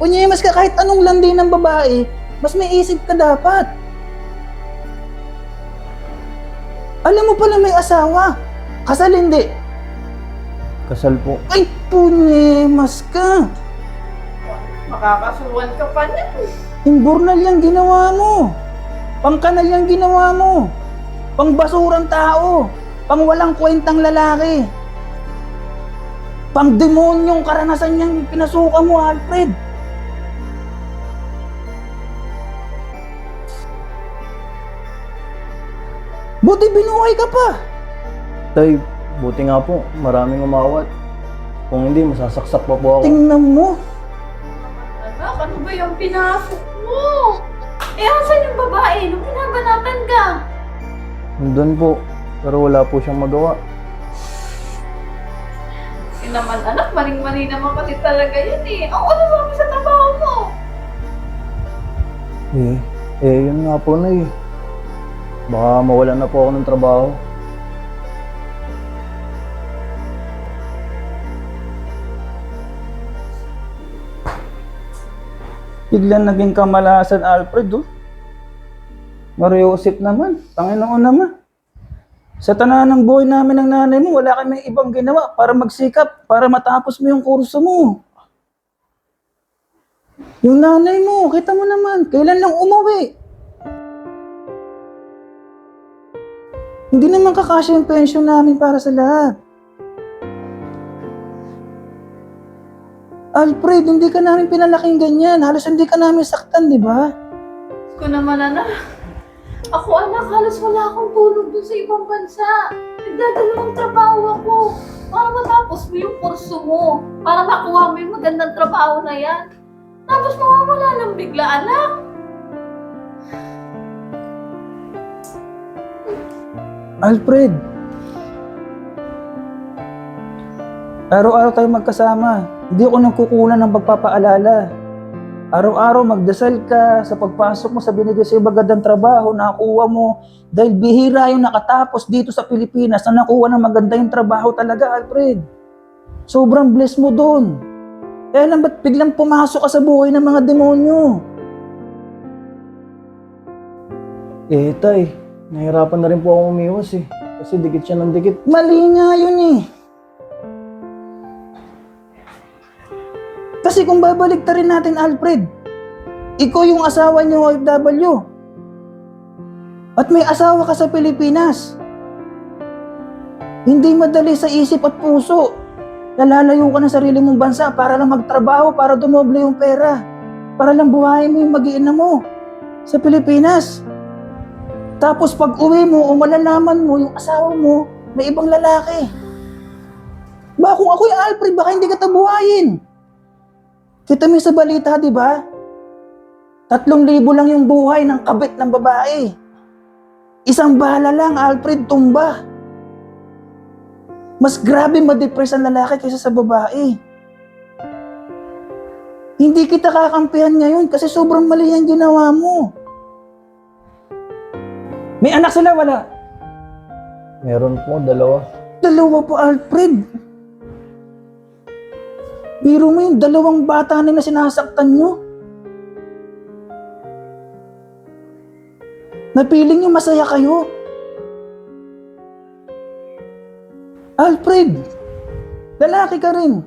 Kunyemas ka kahit anong landi ng babae, mas may isip ka dapat. Alam mo pala may asawa. Kasal hindi. Kasal po. Ay, punyemas ka. Makakasuhan ka pa niyan. Imburnal yung ginawa mo. Pangkanal yung ginawa mo. Pangbasurang tao. Pang walang kwentang lalaki. Pang demonyong karanasan niyang pinasuka mo, Alfred. Buti binuhay ka pa. Tay, buti nga po. Maraming umawat. Kung hindi, masasaksak pa po ako. Tingnan mo. Anak, ano ba yung pinasok mo? Eh, asan yung babae nung pinabanatan ka? Nandun po. Pero wala po siyang magawa. Eh naman, anak, maling-mali naman kasi talaga yan eh. Ang ano sabi sa trabaho mo? Eh, eh, yun nga po na eh. Baka mawalan na po ako ng trabaho. Biglang naging kamalasan, Alfred, oh. Mariusip naman. Panginoon naman. Sa tanan ng buhay namin ng nanay mo, wala kami ibang ginawa para magsikap, para matapos mo yung kurso mo. Yung nanay mo, kita mo naman, kailan lang umuwi. Hindi naman kakasya yung pension namin para sa lahat. Alfred, hindi ka namin pinalaking ganyan. Halos hindi ka namin saktan, di ba? Ko naman, anak. Ako, anak, halos wala akong tulog dun sa ibang bansa. Nagdadalawang trabaho ako. Para matapos mo yung kurso mo. Para makuha mo yung magandang trabaho na yan. Tapos mawawala lang bigla, anak. Alfred! Araw-araw tayo magkasama. Hindi ako nagkukulan ng pagpapaalala. Araw-araw magdasal ka sa pagpasok mo sa binigay sa magandang trabaho, nakuha mo. Dahil bihira yung nakatapos dito sa Pilipinas na nakuha ng maganda yung trabaho talaga, Alfred. Sobrang bless mo doon. Kaya lang ba't biglang pumasok ka sa buhay ng mga demonyo? Eh, tay, nahirapan na rin po ako umiwas eh. Kasi dikit siya ng dikit. Mali nga yun eh. Kasi kung babalik rin natin, Alfred, ikaw yung asawa niyo OFW. At may asawa ka sa Pilipinas. Hindi madali sa isip at puso. Nalalayo ka ng sarili mong bansa para lang magtrabaho, para dumoble yung pera. Para lang buhayin mo yung mag mo sa Pilipinas. Tapos pag uwi mo o malalaman mo yung asawa mo, may ibang lalaki. Ba kung ako yung Alfred, baka hindi ka tabuhayin. Kita mo sa balita, di ba? Tatlong libo lang yung buhay ng kabit ng babae. Isang bala lang, Alfred, tumba. Mas grabe ma-depress ang lalaki kaysa sa babae. Hindi kita kakampihan ngayon kasi sobrang mali ang ginawa mo. May anak sila, wala. Meron po, dalawa. Dalawa po, Alfred. Biro mo yung dalawang bata na na sinasaktan nyo. Napiling nyo masaya kayo. Alfred, lalaki ka rin.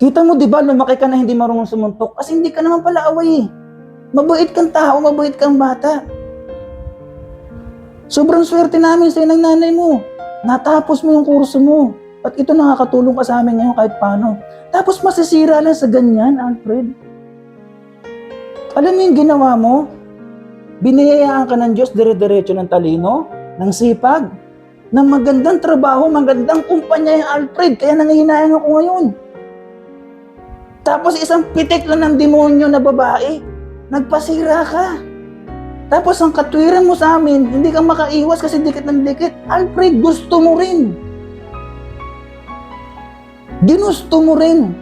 Kita mo di ba lumaki ka na hindi marunong sumuntok kasi hindi ka naman pala away. Mabait kang tao, mabait kang bata. Sobrang swerte namin sa'yo ng nanay mo. Natapos mo yung kurso mo. At ito nakakatulong ka sa amin ngayon kahit paano. Tapos masisira lang sa ganyan, Alfred. Alam mo yung ginawa mo? Biniyayaan ka ng Diyos dire-diretso ng talino, ng sipag, ng magandang trabaho, magandang kumpanya yung Alfred. Kaya nangihinayang ako ngayon. Tapos isang pitik lang ng demonyo na babae. Nagpasira ka. Tapos ang katwiran mo sa amin, hindi ka makaiwas kasi dikit ng dikit. Alfred, gusto mo rin. Ginusto mo rin.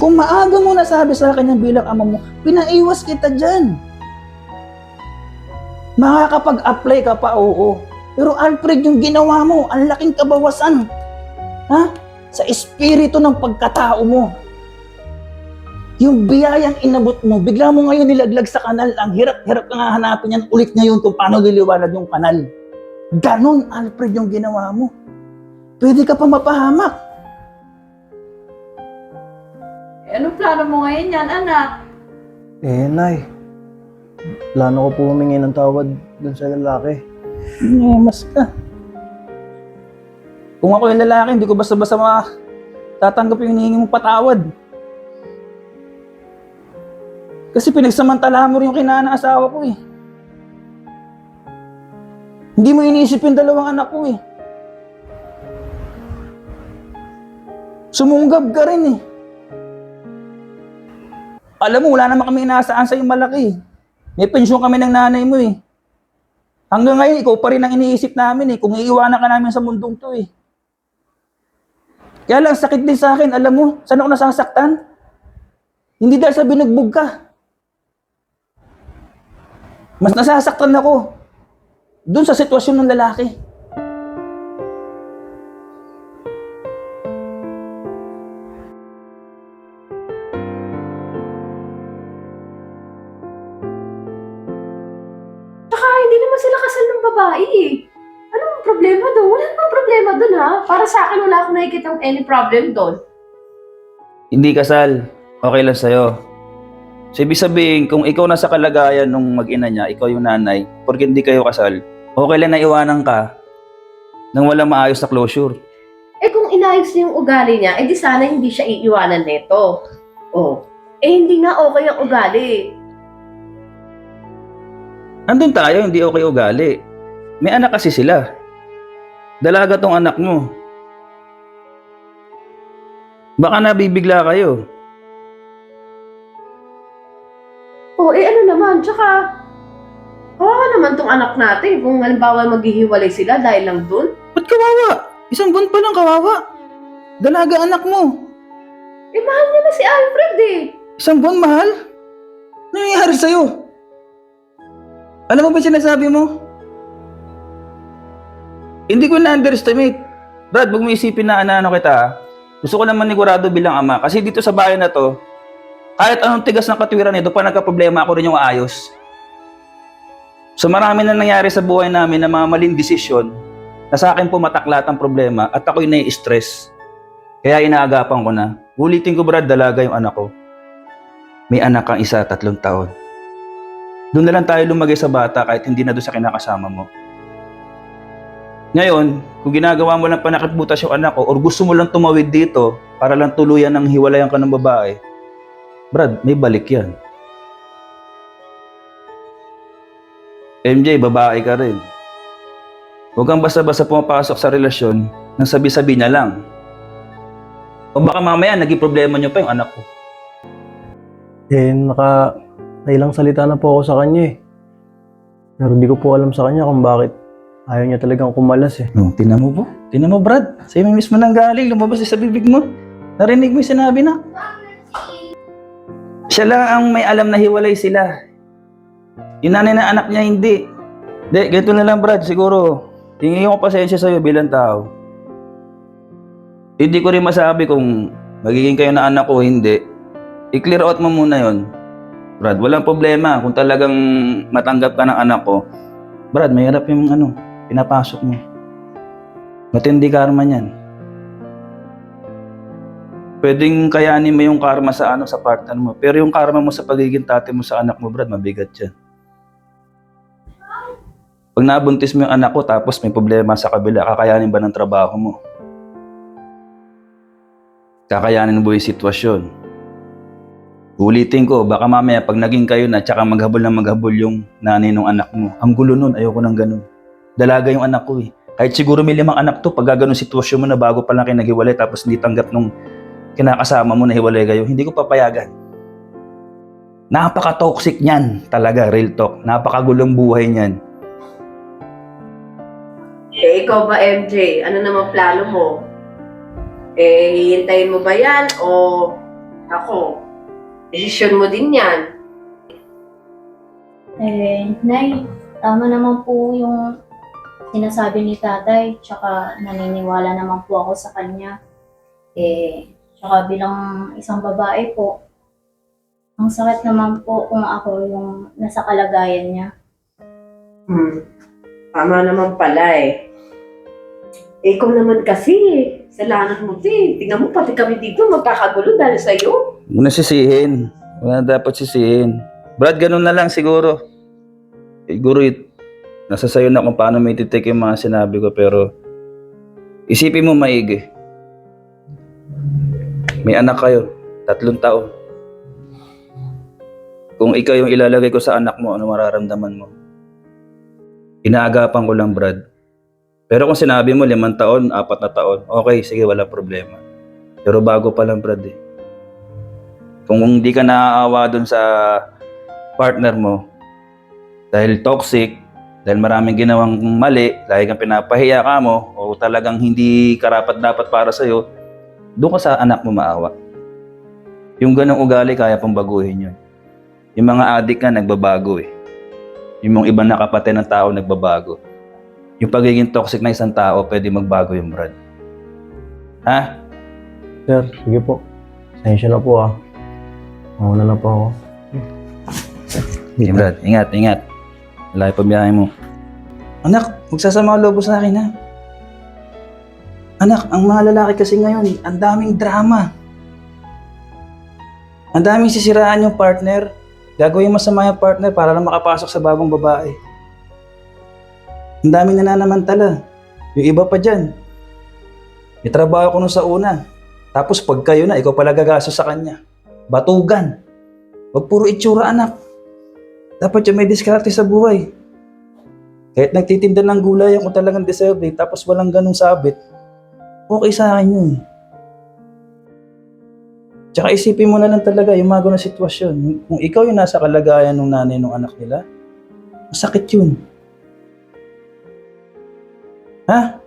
Kung maaga mo nasabi sa akin yung bilang ama mo, pinaiwas kita dyan. Makakapag-apply ka pa, oo. Pero Alfred, yung ginawa mo, ang laking kabawasan. Ha? Sa espiritu ng pagkatao mo. Yung biyayang inabot mo, bigla mo ngayon nilaglag sa kanal. Ang hirap-hirap ka nga hanapin yan ulit ngayon kung paano liliwanag yung kanal. Ganon, Alfred, yung ginawa mo. Pwede ka pa mapahamak. Eh, anong plano mo ngayon yan, anak? Eh, Nay. Plano ko po humingi ng tawad dun sa lalaki. mas ka. Kung ako yung lalaki, hindi ko basta-basta ma tatanggap yung hinihingi mong patawad. Kasi pinagsamantala mo rin yung kinaan ng asawa ko eh. Hindi mo iniisip yung dalawang anak ko eh. Sumunggab ka rin eh. Alam mo, wala naman kami inaasaan sa'yo malaki. May pensyon kami ng nanay mo eh. Hanggang ngayon, ikaw pa rin ang iniisip namin eh, kung iiwanan ka namin sa mundong to eh. Kaya lang, sakit din sa akin, alam mo, saan ako nasasaktan? Hindi dahil sa binugbog ka. Mas nasasaktan ako dun sa sitwasyon ng lalaki. Tsaka hindi naman sila kasal ng babae eh. Anong problema doon? Wala namang problema doon ha. Para sa akin, wala akong nakikita any problem doon. Hindi kasal, okay lang sa'yo. So, ibig sabihin, kung ikaw nasa kalagayan nung mag-ina niya, ikaw yung nanay, porque hindi kayo kasal, okay lang na iwanan ka nang walang maayos na closure. Eh kung inayos niya yung ugali niya, eh di sana hindi siya iiwanan nito. Oh. Eh hindi nga okay ang ugali. Andun tayo, hindi okay ugali. May anak kasi sila. Dalaga tong anak mo. Baka nabibigla kayo. Oh, eh ano naman, tsaka kawawa naman tong anak natin kung halimbawa maghihiwalay sila dahil lang dun. Ba't kawawa? Isang buwan pa lang kawawa. Dalaga anak mo. Eh mahal niya na si Alfred eh. Isang buwan mahal? Ano nangyayari sa'yo? Alam mo ba sinasabi mo? Hindi ko na-underestimate. Brad, huwag mo isipin na ano kita. ah. Gusto ko naman manigurado bilang ama. Kasi dito sa bayan na to, kahit anong tigas ng katwiran nito, pa nagka-problema ako rin yung ayos. So marami na nangyari sa buhay namin na mga maling desisyon na sa akin pumataklat ang problema at ako'y nai-stress. Kaya inaagapan ko na. Ulitin ko Brad, dalaga yung anak ko. May anak kang isa, tatlong taon. Doon na lang tayo lumagay sa bata kahit hindi na doon sa kinakasama mo. Ngayon, kung ginagawa mo lang panakitbutas yung anak ko or gusto mo lang tumawid dito para lang tuluyan ng hiwalayan ka ng babae, Brad, may balik yan. MJ, babae ka rin. Huwag kang basta-basta pumapasok sa relasyon nang sabi-sabi niya lang. O baka mamaya naging problema niyo pa yung anak ko. Eh, naka... Ilang salita na po ako sa kanya eh. Pero di ko po alam sa kanya kung bakit ayaw niya talagang kumalas eh. No, tinan mo po. Tinan mo, Brad. Sa'yo mismo nang galing. Lumabas sa bibig mo. Narinig mo yung sinabi na. Siya lang ang may alam na hiwalay sila. Yung nanay na anak niya, hindi. Hindi, ganito na lang, Brad. Siguro, tingin ko pasensya sa'yo bilang tao. Hindi ko rin masabi kung magiging kayo na anak ko hindi. I-clear out mo muna yon. Brad, walang problema. Kung talagang matanggap ka ng anak ko, Brad, mahirap yung ano, pinapasok mo. Matindi karma niyan. Pwedeng kayanin mo yung karma sa ano sa partner mo, pero yung karma mo sa pagiging tate mo sa anak mo, Brad, mabigat yan. Pag nabuntis mo yung anak ko tapos may problema sa kabila, kakayanin ba ng trabaho mo? Kakayanin mo yung sitwasyon? Ulitin ko, baka mamaya pag naging kayo na tsaka maghabol na maghabol yung nanay ng anak mo. Ang gulo nun, ayoko nang ganun. Dalaga yung anak ko eh. Kahit siguro may limang anak to, pag gano'n sitwasyon mo na bago pa lang kayo naghiwalay tapos hindi tanggap nung kinakasama mo na hiwalay kayo, hindi ko papayagan. Napaka-toxic niyan talaga, real talk. Napakagulong buhay niyan. Eh ikaw ba MJ? Ano naman plano mo? Eh hihintayin mo ba yan o ako? Desisyon mo din yan. Eh, Nay, tama naman po yung sinasabi ni tatay, tsaka naniniwala naman po ako sa kanya. Eh, tsaka bilang isang babae po, ang sakit naman po kung ako yung nasa kalagayan niya. Hmm. Tama naman pala eh. Eh, ikaw naman kasi eh. Salamat mo din. Tingnan mo, pati kami dito magkakagulo dahil sa'yo. Huwag na sisihin. Wala na dapat sisihin. Brad, ganun na lang siguro. Siguro, it, nasa sayo na kung paano may titik yung mga sinabi ko, pero isipin mo maigi. May anak kayo, tatlong taon. Kung ikaw yung ilalagay ko sa anak mo, ano mararamdaman mo? Inaagapan ko lang, Brad. Pero kung sinabi mo limang taon, apat na taon, okay, sige, wala problema. Pero bago pa lang, Brad eh. Kung hindi ka naaawa dun sa partner mo, dahil toxic, dahil maraming ginawang mali, dahil kang pinapahiya ka mo, o talagang hindi karapat dapat para sa'yo, doon ka sa anak mo maawa. Yung ganong ugali, kaya pang baguhin yun. Yung mga adik nga, nagbabago eh. Yung mga ibang nakapatay ng tao, nagbabago. Yung pagiging toxic na isang tao, pwede magbago yung Brad. Ha? Sir, sige po. Sensya na po ah. Mauna na po ako. Sige, Brad. Ingat, ingat. Yung pabiyahe mo. Anak, magsasama ang lobo sa akin, ha? Anak, ang mga lalaki kasi ngayon, ang daming drama. Ang daming sisiraan yung partner. Gagawin masama yung partner para lang makapasok sa bagong babae. Ang daming nananamantala. Yung iba pa dyan. May trabaho ko nung sa una. Tapos pag kayo na, ikaw pala gagastos sa kanya. Batugan. Huwag puro itsura, anak. Dapat yung may diskarte sa buhay. Kahit nagtitinda ng gulay kung talagang deserve eh, tapos walang ganong sabit, okay sa akin yun. Tsaka isipin mo na lang talaga yung mga ganong sitwasyon. Kung ikaw yung nasa kalagayan ng nanay ng anak nila, masakit yun. Ha?